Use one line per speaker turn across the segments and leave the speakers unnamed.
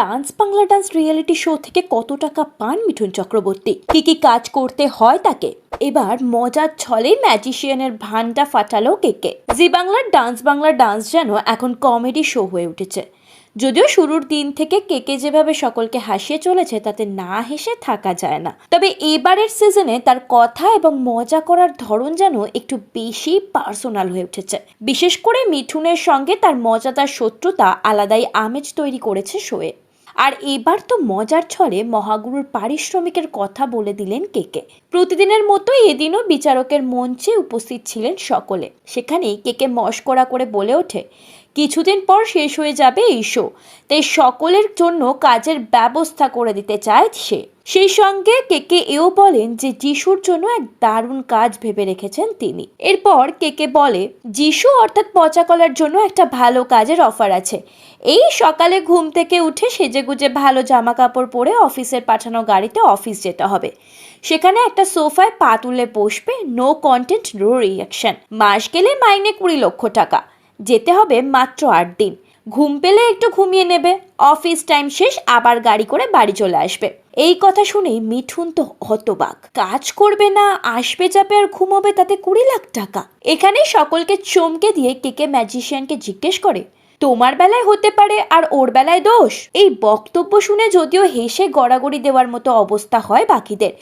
Dance Bangla dance reality show থেকে কত টাকা পান মিঠুন চক্রবর্তী? কি কি কাজ করতে হয় তাকে? এবার মজার ছলে ম্যাজিশিয়ানের ভান্ডা ফাটালো কেকে। জি বাংলার ডান্স বাংলা ডান্স যেন এখন কমেডি শো হয়ে উঠেছে। যদিও শুরুর দিন থেকে কেকে যেভাবে সকলকে হাসিয়ে চলেছে, তাতে না হেসে থাকা যায় না। তবে এবারের সিজনে তার কথা এবং মজা করার ধরন যেন একটু বেশি পার্সোনাল হয়ে উঠেছে। বিশেষ করে মিঠুনের সঙ্গে তার মজাদার শত্রুতা আলাদাই আমেজ তৈরি করেছে শোয়ে। আর এবার তো মজার ছলে মহাগুরুর পারিশ্রমিকের কথা বলে দিলেন কেকে প্রতিদিনের মতো এদিনও বিচারকের মঞ্চে উপস্থিত ছিলেন সকলে। সেখানেই কেকে মস্করা করে বলে ওঠে কিছুদিন পর শেষ হয়ে যাবে এই শো তাই সকলের জন্য কাজের ব্যবস্থা করে দিতে চায় সে। সেই সঙ্গে কেকে এও বলেন যে যিশুর জন্য এক দারুণ কাজ ভেবে রেখেছেন তিনি। এরপর কেকে বলে, যিশু অর্থাৎ পচা কলার জন্য একটা ভালো কাজের অফার আছে। এই সকালে ঘুম থেকে উঠে সেজেগুজে ভালো জামা কাপড় পরে অফিসের পাঠানো গাড়িতে অফিস যেতে হবে। সেখানে একটা সোফায় পা তুলে বসবে নো কন্টেন্ট নো রিয়াকশন মাস গেলে মাইনে কুড়ি লক্ষ টাকা। যেতে হবে মাত্র আট দিন। ঘুম পেলে একটু ঘুমিয়ে নেবে। অফিস টাইম শেষ, আবার গাড়ি করে বাড়ি চলে আসবে। এই কথা শুনেই মিঠুন তো হতবাক। কাজ করবে না, আসবে যাবে আর ঘুমোবে তাতে কুড়ি লাখ টাকা। এখানে সকলকে চমকে দিয়ে কেকে ম্যাজিশিয়ানকে জিজ্ঞেস করে, তোমার বেলায় হতে পারে আর ওর বেলায় দোষ? এই বক্তব্য শুনে যদিও হেসে গড়াগড়ি দেওয়ার মতো অবস্থা হয় বাকিদের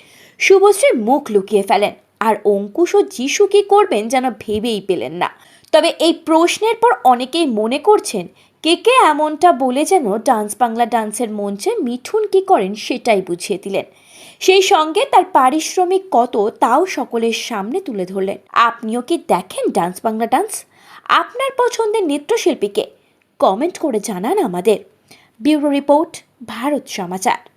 শুভশ্রী মুখ লুকিয়ে ফেলেন। আর অঙ্কুশ ও যিশু কি করবেন যেন ভেবেই পেলেন না। তবে এই প্রশ্নের পর অনেকেই মনে করছেন, কে কে এমনটা বলে যেন ডান্স বাংলা ডান্সের মঞ্চে মিঠুন কি করেন সেটাই বুঝিয়ে দিলেন। সেই সঙ্গে তার পারিশ্রমিক কত তাও সকলের সামনে তুলে ধরলেন। আপনিও কি দেখেন ডান্স বাংলা ডান্স? আপনার পছন্দের নৃত্যশিল্পীকে কমেন্ট করে জানান আমাদের। Bureau report, Bharat Samachar.